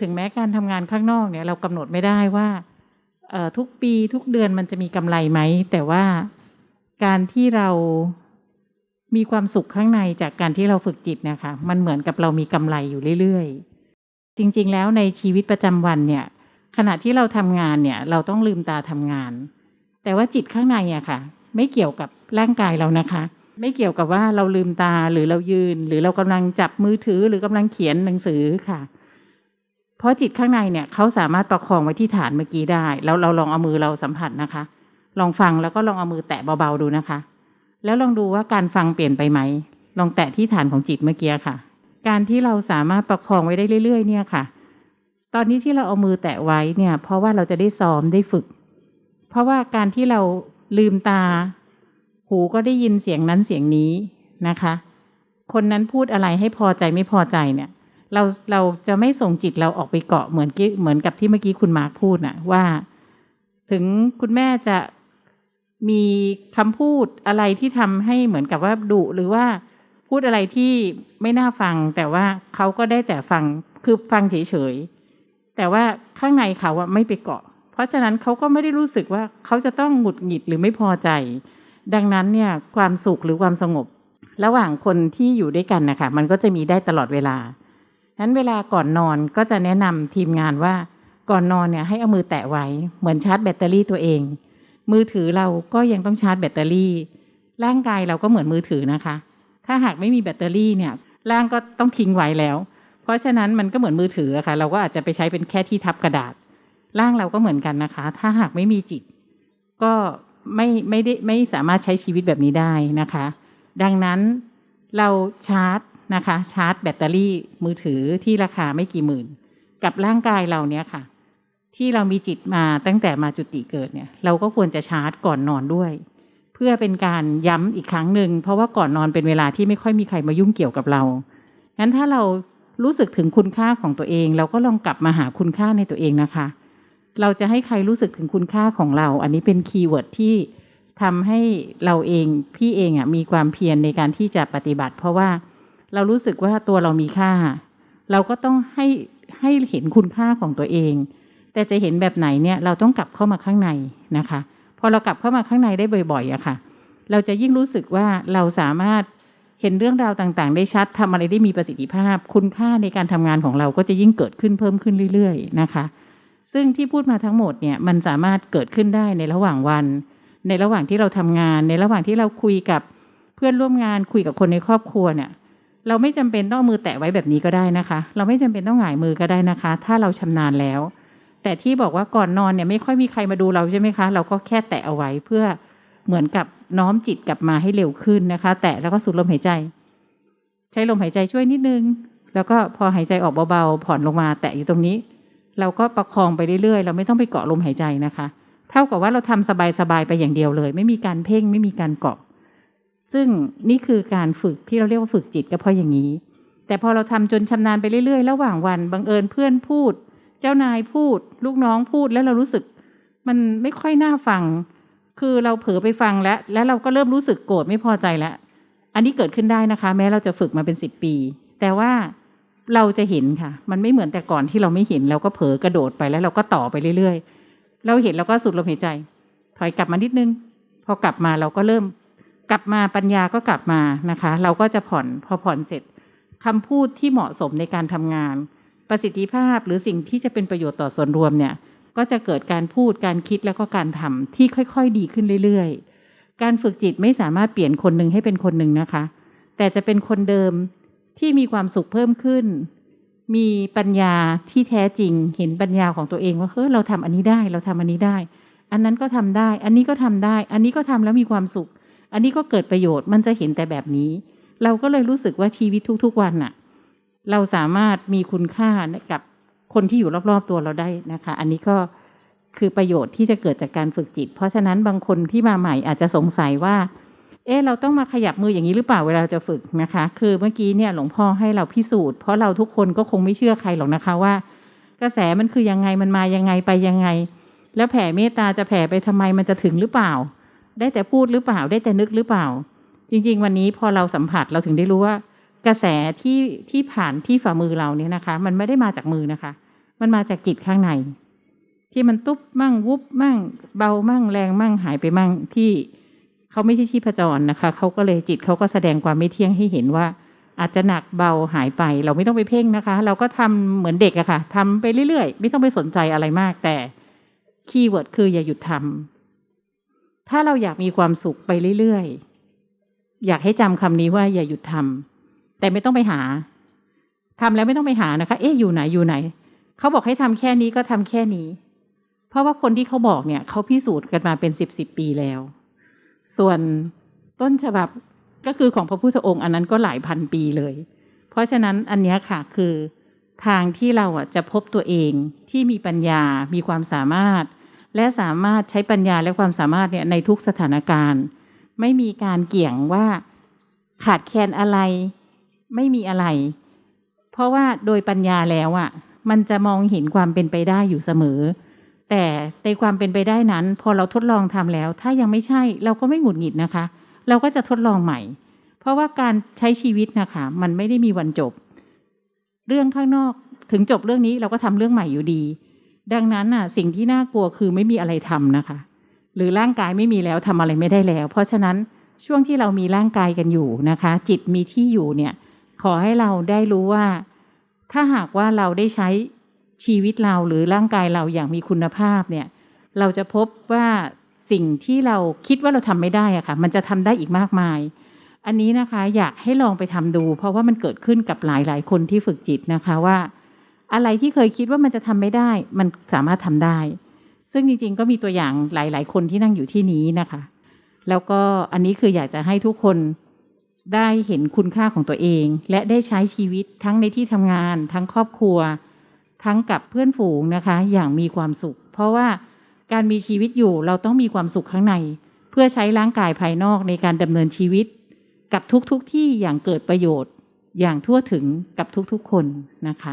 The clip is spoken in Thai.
ถึงแม้การทำงานข้างนอกเนี่ย เรากำหนดไม่ได้ว่าเออทุกปีทุกเดือนมันจะมีกำไรไหม แต่ว่าการที่เรามีความสุขข้างในจากการที่เราฝึกจิตนะคะ มันเหมือนกับเรามีกำไรอยู่เรื่อยๆ จริง ๆ แล้วในชีวิตประจำวันเนี่ย ขณะที่เราทำงานเนี่ย เราต้องลืมตาทำงาน แต่ว่าจิตข้างในอะค่ะ ไม่เกี่ยวกับร่างกายเรานะคะ ไม่เกี่ยวกับว่าเราลืมตาหรือเรายืน หรือเรากำลังจับมือถือหรือกำลังเขียนหนังสือค่ะ เพราะจิตข้างในเนี่ยเขาสามารถประคองไว้ที่ฐานเมื่อกี้ได้ แล้วเราลองเอามือเราสัมผัสนะคะ ลองฟังแล้วก็ลองเอามือแตะเบาๆดูนะคะ แล้วลองดูว่าการฟังเปลี่ยนไปไหม ลองแตะที่ฐานของจิตเมื่อกี้ค่ะ การที่เราสามารถประคองไว้ได้เรื่อย ๆ เนี่ยค่ะ ตอนนี้ที่เราเอามือแตะไว้เนี่ย เพราะว่าเราจะได้ซ้อมได้ฝึก เพราะว่าการที่เราลืมตา หูก็ได้ยินเสียงนั้นเสียงนี้นะคะ คนนั้นพูดอะไรให้พอใจไม่พอใจเนี่ย เราเราจะไม่ส่งจิตเราออกไปเกาะเหมือนกี้เหมือนกับที่เมื่อกี้คุณมาร์คพูดนะว่า ถึงคุณแม่จะมีคำพูดอะไรที่ทำให้เหมือนกับว่าดุหรือว่าพูดอะไรที่ไม่น่าฟัง แต่ว่าเขาก็ได้แต่ฟังคือฟังเฉยๆแต่ว่าข้างในเขาอะไม่ไปเกาะ เพราะฉะนั้นเขาก็ไม่ได้รู้สึกว่าเขาจะต้องหงุดหงิดหรือไม่พอใจ ดังนั้นเนี่ยความสุขหรือความสงบ ระหว่างคนที่อยู่ด้วยกันนะคะมันก็จะมีได้ตลอดเวลา นั้นเวลาก่อนนอนก็จะแนะนำทีมงานว่าก่อนนอนเนี่ยให้เอามือแตะไว้เหมือนชาร์จแบตเตอรี่ตัวเอง มือถือเราก็ยังต้องชาร์จแบตเตอรี่ ร่างกายเราก็เหมือนมือถือนะคะ ถ้าหากไม่มีแบตเตอรี่เนี่ยร่างก็ต้องทิ้งไว้แล้ว เพราะฉะนั้นมันก็เหมือนมือถือะค่ะ เราก็อาจจะไปใช้เป็นแค่ที่ทับกระดาษ ร่างเราก็เหมือนกันนะคะ ถ้าหากไม่มีจิต ก็ไม่ไม่ได้ไม่สามารถใช้ชีวิตแบบนี้ได้นะคะ ดังนั้นเราชาร์จ นะคะ ชาร์จแบตเตอรี่มือถือที่ราคาไม่กี่หมื่น กับร่างกายเราเนี่ยค่ะ ที่เรามีจิตมาตั้งแต่มาจุติเกิดเนี่ย เราก็ควรจะชาร์จก่อนนอนด้วย เพื่อเป็นการย้ำอีกครั้งหนึ่งเพราะว่าก่อนนอนเป็นเวลาที่ไม่ค่อยมีใครมายุ่งเกี่ยวกับเรางั้นถ้าเรารู้สึกถึงคุณค่าของตัวเอง เราก็ลองกลับมาหาคุณค่าในตัวเองนะคะ เราจะให้ใครรู้สึกถึงคุณค่าของเรา อันนี้เป็นคีย์เวิร์ดที่ทำให้เราเองพี่เองอะมีความเพียรในการที่จะปฏิบัติ เพราะว่า เรารู้สึกว่าตัวเรามีค่า เราก็ต้องให้ให้เห็นคุณค่าของตัวเอง แต่จะเห็นแบบไหนเนี่ยเราต้องกลับเข้ามาข้างในนะคะ พอเรากลับเข้ามาข้างในได้บ่อยๆอะค่ะ เราจะยิ่งรู้สึกว่าเราสามารถเห็นเรื่องราวต่างๆ ได้ชัดทำอะไรได้มีประสิทธิภาพ คุณค่าในการทำงานของเราก็จะยิ่งเกิดขึ้นเพิ่มขึ้นเรื่อย ๆ นะคะ ซึ่งที่พูดมาทั้งหมดเนี่ยมันสามารถเกิดขึ้นได้ในระหว่างวัน ในระหว่างที่เราทำงาน ในระหว่างที่เราคุยกับเพื่อนร่วมงานคุยกับคนในครอบครัวเนี่ย เราไม่จำเป็นต้องมือแตะไว้แบบนี้ก็ได้นะคะ เราไม่จำเป็นต้องหงายมือก็ได้นะคะ ถ้าเราชำนาญแล้ว แต่ที่บอกว่าก่อนนอนเนี่ยไม่ค่อยมีใครมาดูเราใช่ไหมคะ เราก็แค่แตะเอาไว้เพื่อเหมือนกับน้อมจิตกลับมาให้เร็วขึ้นนะคะ แตะแล้วก็สูดลมหายใจ ใช้ลมหายใจช่วยนิดนึง แล้วก็พอหายใจออกเบาๆผ่อนลงมา แตะอยู่ตรงนี้ เราก็ประคองไปเรื่อยๆ เราไม่ต้องไปเกาะลมหายใจนะคะ เท่ากับว่าเราทำสบายๆไปอย่างเดียวเลย ไม่มีการเพ่งไม่มีการเกาะ ซึ่งนี่คือการฝึกที่เราเรียกว่าฝึกจิตก็เพราะอย่างนี้ แต่พอเราทำจนชำนาญไปเรื่อยๆ ระหว่างวันบังเอิญเพื่อนพูด เจ้านายพูด ลูกน้องพูดแล้วเรารู้สึก มันไม่ค่อยน่าฟัง คือเราเผลอไปฟังแล้ว แล้วเราก็เริ่มรู้สึกโกรธไม่พอใจแล้ว อันนี้เกิดขึ้นได้นะคะ แม้เราจะฝึกมาเป็นสิบปี แต่ว่าเราจะเห็นค่ะ มันไม่เหมือนแต่ก่อนที่เราไม่เห็นเราก็เผลอกระโดดไปแล้วเราก็ต่อไปเรื่อยๆ เราเห็นเราก็สูดลมหายใจ ถอยกลับมานิดนึง พอกลับมาเราก็เริ่ม กลับมาปัญญาก็กลับมานะคะ เราก็จะผ่อนพอผ่อนเสร็จคำพูดที่เหมาะสมในการทำงาน ประสิทธิภาพหรือสิ่งที่จะเป็นประโยชน์ต่อส่วนรวมเนี่ย ก็จะเกิดการพูดการคิดแล้วก็การทำที่ค่อยๆ ดีขึ้นเรื่อยๆ การฝึกจิตไม่สามารถเปลี่ยนคนหนึ่งให้เป็นคนหนึ่งนะคะ แต่จะเป็นคนเดิมที่มีความสุขเพิ่มขึ้น มีปัญญาที่แท้จริง เห็นปัญญาของตัวเองว่าเฮ้ยเราทำอันนี้ได้ เราทำอันนี้ได้ อันนั้นก็ทำได้ อันนี้ก็ทำได้ อันนี้ก็ทำแล้วมีความสุข อันนี้ก็เกิดประโยชน์มันจะเห็นแต่แบบนี้ เราก็เลยรู้สึกว่าชีวิตทุก ๆ วันน่ะ เราสามารถมีคุณค่ากับคนที่อยู่รอบๆตัวเราได้นะคะ อันนี้ก็คือประโยชน์ที่จะเกิดจากการฝึกจิต เพราะฉะนั้นบางคนที่มาใหม่อาจจะสงสัยว่า เอ๊ะเราต้องมาขยับมืออย่างนี้หรือเปล่าเวลาเราจะฝึกนะคะ คือเมื่อกี้เนี่ยหลวงพ่อให้เราพิสูจน์เพราะเราทุกคนก็คงไม่เชื่อใครหรอกนะคะว่า กระแสมันคือยังไงมันมายังไงไปยังไง แล้วแผ่เมตตาจะแผ่ไปทำไมมันจะถึงหรือเปล่า ได้แต่พูดหรือเปล่าได้แต่นึกหรือเปล่า จริง ๆ วันนี้พอเราสัมผัสเราถึงได้รู้ว่ากระแสที่ที่ผ่านที่ฝ่ามือเราเนี่ยนะคะ มันไม่ได้มาจากมือนะคะ มันมาจากจิตข้างใน ที่มันตุ๊บมั่งวุบมั่ง เบามั่งแรงมั่งหายไปมั่งที่เขาไม่ใช่ชีพจรนะคะเขาก็เลยจิตเขาก็แสดงความไม่เที่ยงให้เห็นว่า อาจจะหนักเบาหายไป เราไม่ต้องไปเพ่งนะคะ เราก็ทำเหมือนเด็กอะค่ะทำไปเรื่อยๆ ไม่ต้องไปสนใจอะไรมากแต่คีย์เวิร์ดคืออย่าหยุดทำ ถ้าเราอยากมีความสุขไปเรื่อยๆ อยากให้จำคำนี้ว่าอย่าหยุดทำแต่ไม่ต้องไปหาทำแล้วไม่ต้องไปหานะคะ เอ๊ะอยู่ไหนอยู่ไหน เขาบอกให้ทำแค่นี้ก็ทำแค่นี้ เพราะว่าคนที่เขาบอกเนี่ยเขาพิสูจน์กันมาเป็นสิบสิบปีแล้ว ส่วนต้นฉบับก็คือของพระพุทธองค์อันนั้นก็หลายพันปีเลย เพราะฉะนั้นอันนี้ค่ะคือทางที่เราอะจะพบตัวเองที่มีปัญญา มีความสามารถ และสามารถใช้ปัญญาและความสามารถเนี่ยในทุกสถานการณ์ ไม่มีการเกี่ยงว่าขาดแคลนอะไร ไม่มีอะไร เพราะว่าโดยปัญญาแล้วอะ มันจะมองเห็นความเป็นไปได้อยู่เสมอ แต่ในความเป็นไปได้นั้น พอเราทดลองทำแล้ว ถ้ายังไม่ใช่เราก็ไม่หงุดหงิดนะคะ เราก็จะทดลองใหม่ เพราะว่าการใช้ชีวิตนะคะ มันไม่ได้มีวันจบ เรื่องข้างนอกถึงจบเรื่องนี้เราก็ทำเรื่องใหม่อยู่ดี ดังนั้นน่ะสิ่งที่น่ากลัวคือไม่มีอะไรทำนะคะ หรือร่างกายไม่มีแล้วทำอะไรไม่ได้แล้ว เพราะฉะนั้นช่วงที่เรามีร่างกายกันอยู่นะคะ จิตมีที่อยู่เนี่ย ขอให้เราได้รู้ว่า ถ้าหากว่าเราได้ใช้ชีวิตเราหรือร่างกายเราอย่างมีคุณภาพเนี่ย เราจะพบว่าสิ่งที่เราคิดว่าเราทำไม่ได้อะค่ะ มันจะทำได้อีกมากมาย อันนี้นะคะอยากให้ลองไปทำดู เพราะว่ามันเกิดขึ้นกับหลายๆคนที่ฝึกจิตนะคะว่า อะไรที่เคยคิดว่ามันจะทำไม่ได้ มันสามารถทำได้ ซึ่งจริง ๆ ก็มีตัวอย่างหลาย ๆ คนที่นั่งอยู่ที่นี้นะคะ แล้วก็อันนี้คืออยากจะให้ทุกคนได้เห็นคุณค่าของตัวเอง และได้ใช้ชีวิตทั้งในที่ทำงาน ทั้งครอบครัว ทั้งกับเพื่อนฝูงนะคะ อย่างมีความสุข เพราะว่าการมีชีวิตอยู่เราต้องมีความสุขข้างใน เพื่อใช้ร่างกายภายนอกในการดำเนินชีวิต กับทุกๆทที่อย่างเกิดประโยชน์ อย่างทั่วถึงกับทุกๆคนนะคะ